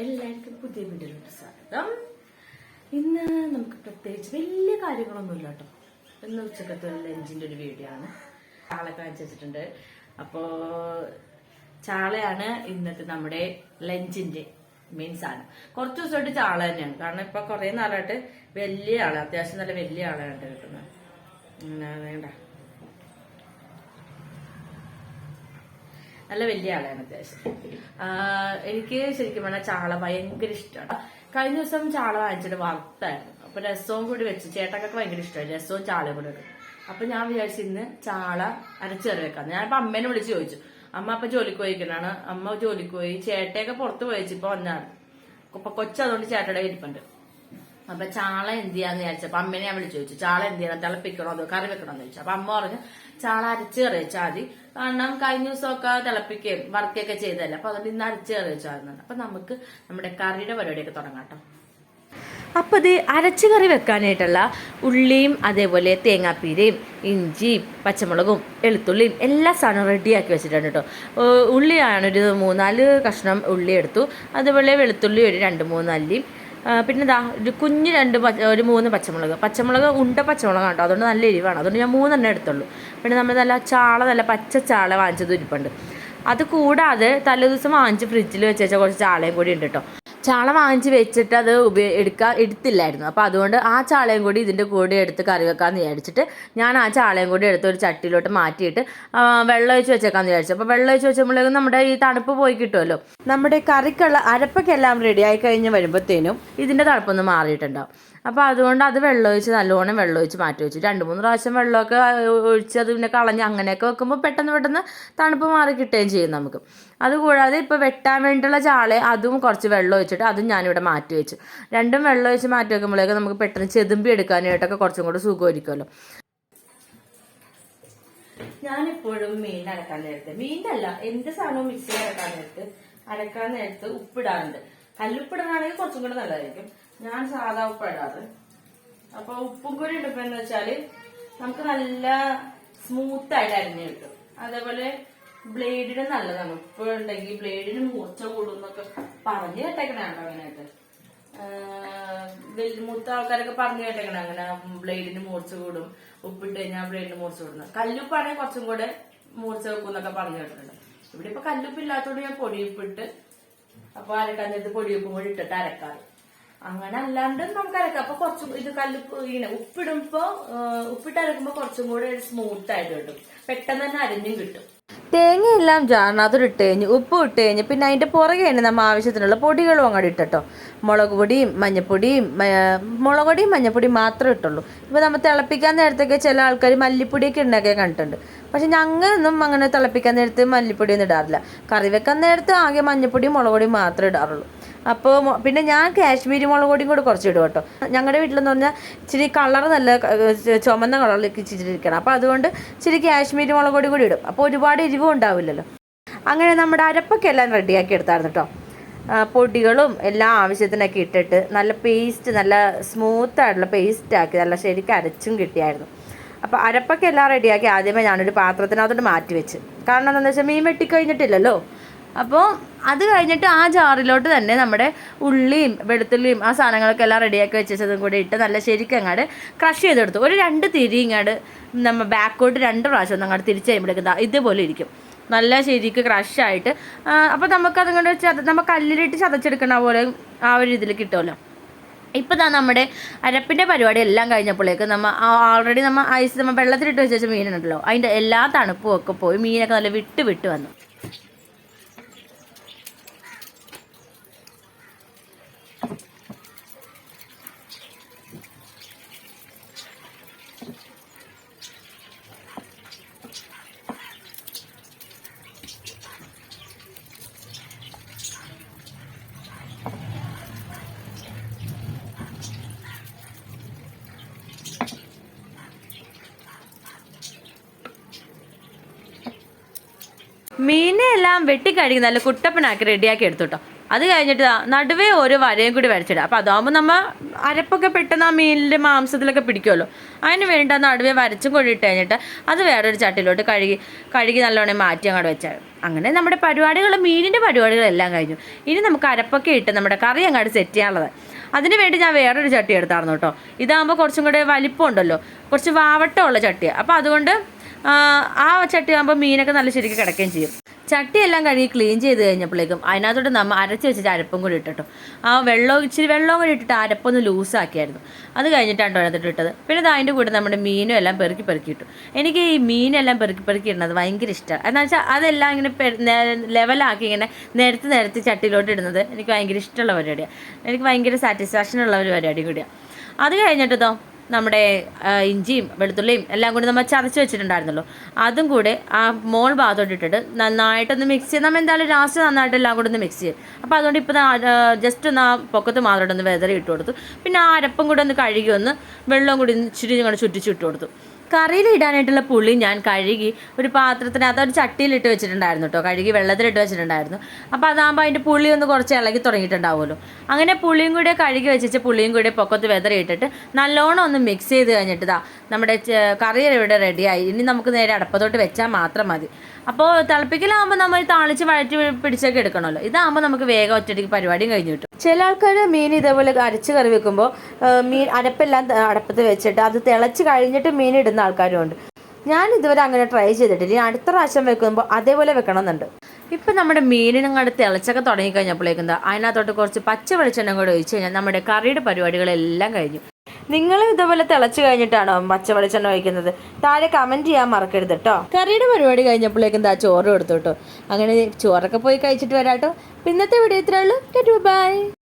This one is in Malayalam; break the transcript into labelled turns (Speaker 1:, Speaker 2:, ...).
Speaker 1: എല്ലാവർക്കും പുതിയ വീഡിയോയിലോട്ട് സ്വാഗതം. ഇന്ന് നമുക്ക് പ്രത്യേകിച്ച് വലിയ കാര്യങ്ങളൊന്നുമില്ല കേട്ടോ. ഇന്ന് ഉച്ചക്കത്തെ ഒരു ലഞ്ചിന്റെ ഒരു വീഡിയോ ആണ്. ചാള വെച്ചിട്ടുണ്ട് അപ്പോ ചാളയാണ് ഇന്നത്തെ നമ്മുടെ ലഞ്ചിന്റെ മെയിൻ സാധനം. കുറച്ച് ദിവസമായിട്ട് ചാള തന്നെയാണ്. കാരണം ഇപ്പൊ കുറെ നാളായിട്ട് വലിയ ആൾ. അത്യാവശ്യം നല്ല വലിയ ആളാണ് കിട്ടുന്നത്. വേണ്ട. നല്ല വലിയ ആളാണ് അത്യാവശ്യം. എനിക്ക് ശരിക്കും പറഞ്ഞാൽ ചാള ഭയങ്കര ഇഷ്ടമാണ് കഴിഞ്ഞ ദിവസം ചാള വാങ്ങിച്ചിട്ട് വറുത്തായിരുന്നു. അപ്പൊ രസവും കൂടി വെച്ച്. ചേട്ടക്കൊക്കെ ഭയങ്കര ഇഷ്ടമായി രസവും ചാളയും കൂടി വെക്കും. അപ്പൊ ഞാൻ വിചാരിച്ചു ഇന്ന് ചാള അരച്ചേറി വെക്കാം ഞാനിപ്പോ അമ്മേനെ വിളിച്ച് ചോദിച്ചു. അമ്മ അപ്പൊ ജോലിക്ക് പോയിക്കണാണ് അമ്മ ജോലിക്ക് പോയി. ചേട്ടയൊക്കെ പുറത്ത് പോയിച്ചു ഇപ്പൊ വന്നാണ് അപ്പൊ കൊച്ചതുകൊണ്ട് ചേട്ടയുടെ ഇരിപ്പുണ്ട് അപ്പൊ ചാള എന്ത് ചെയ്യാന്ന് വിചാരിച്ചപ്പോ അമ്മേനെ ഞാൻ വിളിച്ചു ചോദിച്ചു ചാള എന്ത് ചെയ്യണം? തിളപ്പിക്കണോ അതോ കറി വെക്കണോ? എന്ന് ചോദിച്ചു. അപ്പൊ അമ്മ പറഞ്ഞു ചാള അരച്ച് കറി വെച്ചാൽ മതി. കാരണം കഴിഞ്ഞ ദിവസമൊക്കെ തിളപ്പിക്കുകയും വർക്കൊക്കെ ചെയ്തല്ലേ അപ്പൊ അതുകൊണ്ട് ഇന്ന് അരച്ച് കറി വെച്ചാൽ അപ്പൊ നമുക്ക് നമ്മുടെ കറിയുടെ പരിപാടിയൊക്കെ തുടങ്ങാം കേട്ടോ. അപ്പോൾ ഇത് അരച്ച് കറി വെക്കാനായിട്ടുള്ള ഉള്ളിയും അതേപോലെ തേങ്ങാപ്പീരയും ഇഞ്ചിയും പച്ചമുളകും വെളുത്തുള്ളിയും എല്ലാ സാധനവും റെഡിയാക്കി വെച്ചിട്ടുണ്ട് കേട്ടോ. ഉള്ളിയാണ് ഒരു മൂന്നാൽ കഷ്ണം ഉള്ളി എടുത്തു. അതുപോലെ വെളുത്തുള്ളി ഒരു രണ്ട് മൂന്ന് അല്ലിയും ആ, പിന്നെ ദാ ഒരു കുഞ്ഞ് രണ്ട് ഒരു മൂന്ന് പച്ചമുളക്. പച്ചമുളക് ഉണ്ട പച്ചമുളക് കേട്ടോ. അതുകൊണ്ട് നല്ല എരിവാണ്. അതുകൊണ്ട് ഞാൻ മൂന്നെണ്ണം എടുത്തുള്ളൂ. പിന്നെ നമ്മൾ നല്ല ചാള നല്ല പച്ച ചാള വാങ്ങിച്ചത് ഇരിപ്പുണ്ട് അത് കൂടാതെ തലേദിവസം വാങ്ങിച്ച് ഫ്രിഡ്ജിൽ വെച്ച കുറച്ച് ചാളയും കൂടി ഉണ്ട് കേട്ടോ. ചാള വാങ്ങിച്ച് വെച്ചിട്ട് അത് ഉപയോഗ എടുക്കാൻ എടുത്തില്ലായിരുന്നു. അപ്പോൾ അതുകൊണ്ട് ആ ചാളയും കൂടി ഇതിന്റെ കൂടെ എടുത്ത് കറി വെക്കാമെന്ന് വിചാരിച്ചിട്ട് ഞാൻ ആ ചാളയും കൂടി എടുത്ത് ഒരു ചട്ടിയിലോട്ട് മാറ്റിയിട്ട് വെള്ളം ഒഴിച്ച് വെച്ചേക്കാമെന്ന് വിചാരിച്ചു. അപ്പോൾ വെള്ളം ഒഴിച്ച് വെച്ചപ്പോഴേക്കും നമ്മുടെ ഈ തണുപ്പ് പോയി കിട്ടുമല്ലോ. നമ്മുടെ കറിക്കുള്ള അരപ്പൊക്കെല്ലാം റെഡി ആയി കഴിഞ്ഞ് വരുമ്പോഴത്തേനും ഇതിന്റെ തണുപ്പൊന്ന് മാറിയിട്ടുണ്ടാവും. അപ്പോൾ അതുകൊണ്ട് അത് വെള്ളമൊഴിച്ച് നല്ലോണം വെള്ളം ഒഴിച്ച് മാറ്റി വെച്ചു. രണ്ട് മൂന്ന് പ്രാവശ്യം വെള്ളമൊക്കെ ഒഴിച്ച് അത് പിന്നെ കളഞ്ഞ് അങ്ങനെയൊക്കെ വെക്കുമ്പോൾ പെട്ടെന്ന് പെട്ടെന്ന് തണുപ്പ് മാറി കിട്ടുകയും ചെയ്യും നമുക്ക്. അതുകൂടാതെ ഇപ്പോൾ വെട്ടാൻ വേണ്ടിയുള്ള ചാളെ അതും കുറച്ച് വെള്ളം ഒഴിച്ചിട്ട് അതും ഞാനിവിടെ മാറ്റി വെച്ചു. രണ്ടും വെള്ളം ഒഴിച്ച് മാറ്റി വെക്കുമ്പോഴേക്കും നമുക്ക് പെട്ടെന്ന് ചെതുമ്പി എടുക്കാനായിട്ടൊക്കെ കുറച്ചും കൂടെ സുഖമായിരിക്കുമല്ലോ. ഞാനെപ്പോഴും മീൻ അരക്കാൻ നേരത്ത് മീനല്ല എന്ത് സാധനവും മിക്സിയിൽ അരക്കാൻ നേരത്ത് അരക്കാൻ നേരത്ത് ഉപ്പിടാറുണ്ട്. കല്ലുപ്പിടാനാണെങ്കിൽ കുറച്ചും കൂടെ നല്ലതായിരിക്കും. ഞാൻ സാധാ ഉപ്പിടാറ് അപ്പൊ ഉപ്പും കൂടി ഇടുമ്പോ വെച്ചാൽ നമുക്ക് നല്ല സ്മൂത്ത് ആയിട്ട് അരിഞ്ഞു കിട്ടും. അതേപോലെ ബ്ലേഡിന് നല്ലതാണ്. ഉപ്പ് ഉണ്ടെങ്കിൽ ബ്ലേഡിന് മൂർച്ച കൂടും എന്നൊക്കെ പറഞ്ഞു കേട്ടേക്കണാണ് അങ്ങനെയായിട്ട് മൂത്ത ആൾക്കാരൊക്കെ പറഞ്ഞു കേട്ടേക്കണ അങ്ങനെ ബ്ലേഡിന് മൂർച്ച കൂടും. ഉപ്പിട്ട് കഴിഞ്ഞാൽ ബ്ലേഡിന് മൂർച്ച കൂടുന്നു കല്ലുപ്പാണെങ്കിൽ കുറച്ചും കൂടെ മൂർച്ച വെക്കും എന്നൊക്കെ പറഞ്ഞു കേട്ടിട്ടുണ്ട്. ഇവിടെ ഇപ്പൊ കല്ലുപ്പില്ലാത്തോണ്ട് ഞാൻ പൊടിയുപ്പിട്ട് അപ്പൊ അരക്കാൻ നേരത്ത് പൊടിയുപ്പും കൂടി ഇട്ടിട്ട് അരക്കാറ്. അങ്ങനെ അല്ലാണ്ട് നമുക്ക് അരക്കാം. അപ്പൊ കുറച്ചും ഇത് കല്ല് ഇങ്ങനെ ഉപ്പിടുമ്പോ ഉപ്പിട്ട് അരക്കുമ്പോ കുറച്ചും കൂടെ സ്മൂത്ത് ആയിട്ട് കിട്ടും. പെട്ടെന്ന് തന്നെ അരിഞ്ഞും കിട്ടും.
Speaker 2: തേങ്ങയെല്ലാം ജാറിനകത്തോട് ഇട്ട് കഴിഞ്ഞ് ഉപ്പ് ഇട്ട് കഴിഞ്ഞ് പിന്നെ അതിന്റെ പുറകെ തന്നെ നമ്മൾ ആവശ്യത്തിനുള്ള പൊടികളും അങ്ങോട്ട് ഇട്ടോ മുളക് പൊടിയും മഞ്ഞപ്പൊടിയും മുളക് പൊടിയും മഞ്ഞപ്പൊടിയും മാത്രമേ ഇട്ടുള്ളൂ. ഇപ്പോൾ നമ്മൾ തിളപ്പിക്കാൻ നേരത്തൊക്കെ ചില ആൾക്കാർ മല്ലിപ്പൊടിയൊക്കെ ഉണ്ടാക്കി കണ്ടിട്ടുണ്ട്. പക്ഷെ ഞങ്ങളൊന്നും അങ്ങനെ തിളപ്പിക്കാൻ നേരത്ത് മല്ലിപ്പൊടിയൊന്നും ഇടാറില്ല. കറി വെക്കാൻ നേരത്ത് ആകെ മഞ്ഞപ്പൊടിയും മുളക് പൊടിയും മാത്രമേ ഇടാറുള്ളൂ. അപ്പോൾ പിന്നെ ഞാൻ കാശ്മീരി മുളക് പൊടിയും കൂടെ കുറച്ച് ഇടും കേട്ടോ. ഞങ്ങളുടെ വീട്ടിലെന്ന് പറഞ്ഞാൽ ഇച്ചിരി കളർ നല്ല ചുമന്ന കളറിലേക്ക് ഇച്ചിരി ഇരിക്കണം അപ്പോൾ അതുകൊണ്ട് ഇച്ചിരി കാശ്മീരി മുളക് പൊടി കൂടി ഇടും. അപ്പോൾ ഒരുപാട് എരിവും ഉണ്ടാവില്ലല്ലോ. അങ്ങനെ നമ്മുടെ അരപ്പൊക്കെ എല്ലാം റെഡിയാക്കി എടുത്തായിരുന്നു കേട്ടോ. പൊടികളും എല്ലാം ആവശ്യത്തിനൊക്കെ ഇട്ടിട്ട് നല്ല പേസ്റ്റ് നല്ല സ്മൂത്ത് ആയിട്ടുള്ള പേസ്റ്റ് ആക്കി നല്ല ശരിക്കും അരച്ചും കിട്ടിയായിരുന്നു. അപ്പോൾ അരപ്പൊക്കെ എല്ലാം റെഡിയാക്കി ആദ്യമേ ഞാനൊരു പാത്രത്തിനകത്തോട്ട് മാറ്റി വെച്ച്. കാരണം എന്താണെന്ന് വെച്ചാൽ മീൻ വെട്ടിക്കഴിഞ്ഞിട്ടില്ലല്ലോ. അപ്പോൾ അത് കഴിഞ്ഞിട്ട് ആ ജാറിലോട്ട് തന്നെ നമ്മുടെ ഉള്ളിയും വെളുത്തുള്ളിയും ആ സാധനങ്ങളൊക്കെ എല്ലാം റെഡിയാക്കി വെച്ചതും കൂടി ഇട്ട് നല്ല ശരിക്കും അങ്ങോട്ട് ക്രഷ് ചെയ്തെടുത്തു. ഒരു രണ്ട് തിരി ഇങ്ങോട്ട് നമ്മൾ ബാക്കോട്ട് രണ്ട് പ്രാവശ്യം ഒന്ന് അങ്ങോട്ട് തിരിച്ച് കഴിയുമ്പോഴേക്കും ഇതുപോലെ ഇരിക്കും. നല്ല ശരിക്ക് ക്രഷായിട്ട് അപ്പോൾ നമുക്കത് കൊണ്ട് ചത നമ്മൾ കല്ലിലിട്ട് ചതച്ചെടുക്കണ പോലെ ആ ഒരു ഇതിൽ കിട്ടുമല്ലോ ഇപ്പം ദാ നമ്മുടെ അരപ്പിന്റെ പരിപാടി എല്ലാം കഴിഞ്ഞപ്പോഴേക്കും നമ്മൾ ഓൾറെഡി നമ്മൾ ഐസ് നമ്മൾ വെള്ളത്തിലിട്ട് വെച്ച മീനുണ്ടല്ലോ. അതിന്റെ എല്ലാ തണുപ്പും ഒക്കെ പോയി മീനൊക്കെ നല്ല വിട്ട് വിട്ട് വന്നു. മീനെ എല്ലാം വെട്ടിക്കഴുകി നല്ല കുട്ടപ്പനാക്കി റെഡിയാക്കി എടുത്തുട്ടോ അത് കഴിഞ്ഞിട്ട് നടുവേ ഒരു വരയും കൂടി വരച്ചിടുക. അപ്പോൾ അതാകുമ്പോൾ നമ്മൾ അരപ്പൊക്കെ പെട്ടെന്ന് ആ മീനിന്റെ മാംസത്തിലൊക്കെ പിടിക്കുമല്ലോ അതിന് വേണ്ടി ആ നടുവേ വരച്ചും കൂടി ഇട്ട് കഴിഞ്ഞിട്ട് അത് വേറൊരു ചട്ടിയിലോട്ട് കഴുകി കഴുകി നല്ലോണം മാറ്റി അങ്ങോട്ട് വെച്ചാൽ അങ്ങനെ നമ്മുടെ പരിപാടികൾ മീനിന്റെ പരിപാടികളെല്ലാം കഴിഞ്ഞു. ഇനി നമുക്ക് അരപ്പൊക്കെ ഇട്ട് നമ്മുടെ കറി അങ്ങോട്ട് സെറ്റ് ചെയ്യാനുള്ളത്. അതിന് വേണ്ടി ഞാൻ വേറൊരു ചട്ടി എടുത്തായിരുന്നു കേട്ടോ ഇതാകുമ്പോൾ കുറച്ചും കൂടെ വലിപ്പമുണ്ടല്ലോ കുറച്ച് വാവട്ടമുള്ള ചട്ടിയാണ് അപ്പോൾ അതുകൊണ്ട് ആ, ചട്ടി ആകുമ്പോൾ മീനൊക്കെ നല്ല ശരിക്കും കിടക്കുകയും ചെയ്യും. ചട്ടിയെല്ലാം കഴുകി ക്ലീൻ ചെയ്ത് കഴിഞ്ഞപ്പോഴേക്കും അതിനകത്തോട്ട് നമ്മൾ അരച്ച് വെച്ചിട്ട് അരപ്പും കൂടി ഇട്ടിട്ടു. ആ വെള്ളം ഇച്ചിരി വെള്ളവും കൂടി ഇട്ടിട്ട് അരപ്പൊന്ന് ലൂസാക്കിയായിരുന്നു അത് കഴിഞ്ഞിട്ടാണ് അതിനകത്തോട്ട് ഇട്ടത്. പിന്നെ അതിന്റെ കൂടെ നമ്മുടെ മീനും എല്ലാം പെറുക്കി പെറുക്കി ഇട്ടു എനിക്ക് ഈ മീനെല്ലാം പെറുക്കി പെറുക്കി ഇടുന്നത് ഭയങ്കര ഇഷ്ടമാണ് എന്ന് വെച്ചാൽ അതെല്ലാം ഇങ്ങനെ ലെവലാക്കി ഇങ്ങനെ നിരത്തി നിരത്തി ചട്ടിയിലോട്ട് ഇടുന്നത് എനിക്ക് ഭയങ്കര ഇഷ്ടമുള്ള പരിപാടിയാണ് എനിക്ക് ഭയങ്കര സാറ്റിസ്ഫാക്ഷൻ ഉള്ള ഒരു പരിപാടി കൂടിയാണ് അത് കഴിഞ്ഞിട്ടോ നമ്മുടെ ഇഞ്ചിയും വെളുത്തുള്ളിയും എല്ലാം കൂടി നമ്മൾ ചതച്ച് വെച്ചിട്ടുണ്ടായിരുന്നല്ലോ. അതും കൂടെ ആ മോൾ ഭാഗത്തോട്ട് ഇട്ടിട്ട് നന്നായിട്ടൊന്ന് മിക്സ് ചെയ്ത് നമ്മൾ എന്തായാലും ലാസ്റ്റ് നന്നായിട്ട് എല്ലാം കൂടെ ഒന്ന് മിക്സ് ചെയ്യും അപ്പോൾ അതുകൊണ്ട് ഇപ്പോൾ ജസ്റ്റ് ഒന്ന് ആ പൊക്കത്ത് മാത്രമായിട്ട് ഒന്ന് വെതറി ഇട്ട് കൊടുത്തു പിന്നെ ആ അരപ്പും കൂടെ ഒന്ന് കഴുകി ഒന്ന് വെള്ളവും കൂടി ഇച്ചിരി ഞങ്ങൾ ചുറ്റിച്ചിട്ട് കൊടുത്തു കറിയിൽ ഇടാനായിട്ടുള്ള പുളി ഞാൻ കഴുകി ഒരു പാത്രത്തിനകത്ത് ഒരു ചട്ടിയിലിട്ട് വെച്ചിട്ടുണ്ടായിരുന്നു കേട്ടോ കഴുകി വെള്ളത്തിലിട്ട് വെച്ചിട്ടുണ്ടായിരുന്നു. അപ്പോൾ അതാകുമ്പോൾ അതിന്റെ പുളി ഒന്ന് കുറച്ച് ഇളകി തുടങ്ങിയിട്ടുണ്ടാവുമല്ലോ. അങ്ങനെ പുളിയും കൂടെ കഴുകി വെച്ചിട്ട് പുളിയും കൂടെ പൊക്കത്ത് വെതറിയിട്ടിട്ട് നല്ലോണം ഒന്ന് മിക്സ് ചെയ്ത് കഴിഞ്ഞിട്ട് ഇതാ നമ്മുടെ കറി ഇവിടെ റെഡിയായി ഇനി നമുക്ക് നേരെ അടപ്പത്തോട്ട് വെച്ചാൽ മാത്രം മതി. അപ്പോൾ തിളപ്പിക്കലാകുമ്പോൾ നമ്മൾ താളിച്ച് വഴറ്റി പിടിച്ചൊക്കെ എടുക്കണമല്ലോ. ഇതാകുമ്പോൾ നമുക്ക് വേഗം ഒറ്റയ്ക്ക് പരിപാടിയും കഴിഞ്ഞു കിട്ടും. ചില ആൾക്കാർ മീൻ ഇതേപോലെ അരച്ച് കറി വെക്കുമ്പോൾ മീൻ അരപ്പെല്ലാം അടപ്പത്ത് വെച്ചിട്ട് അത് തിളച്ച് കഴിഞ്ഞിട്ട് മീൻ ഇടുന്ന ആൾക്കാരും ഉണ്ട് ഞാൻ ഇതുവരെ അങ്ങനെ ട്രൈ ചെയ്തിട്ടില്ല. ഇനി അടുത്ത പ്രാവശ്യം വെക്കുമ്പോൾ അതേപോലെ വെക്കണമെന്നുണ്ട്. ഇപ്പം നമ്മുടെ മീനിനങ്ങോട്ട് തിളച്ചൊക്കെ തുടങ്ങിക്കഴിഞ്ഞപ്പോഴേക്കും അതിനകത്തോട്ട് കുറച്ച് പച്ച വെളിച്ചെണ്ണ കൂടെ ഒഴിച്ച് കഴിഞ്ഞാൽ നമ്മുടെ കറിയുടെ പരിപാടികളെല്ലാം കഴിഞ്ഞു. നിങ്ങളും ഇതുപോലെ തിളച്ച് കഴിഞ്ഞിട്ടാണോ പച്ച വെളിച്ചെണ്ണ ഒഴിക്കുന്നത്? താഴെ കമന്റ് ചെയ്യാൻ മറക്കരുത് കേട്ടോ കറിയുടെ പരിപാടി കഴിഞ്ഞപ്പോഴേക്കും എന്താ ചോറ് കൊടുത്തു കേട്ടോ അങ്ങനെ ചോറൊക്കെ പോയി കഴിച്ചിട്ട് വരാട്ടോ. പിന്നത്തെ വീഡിയോ ഇത്രേ ഉള്ളൂ. ബൈ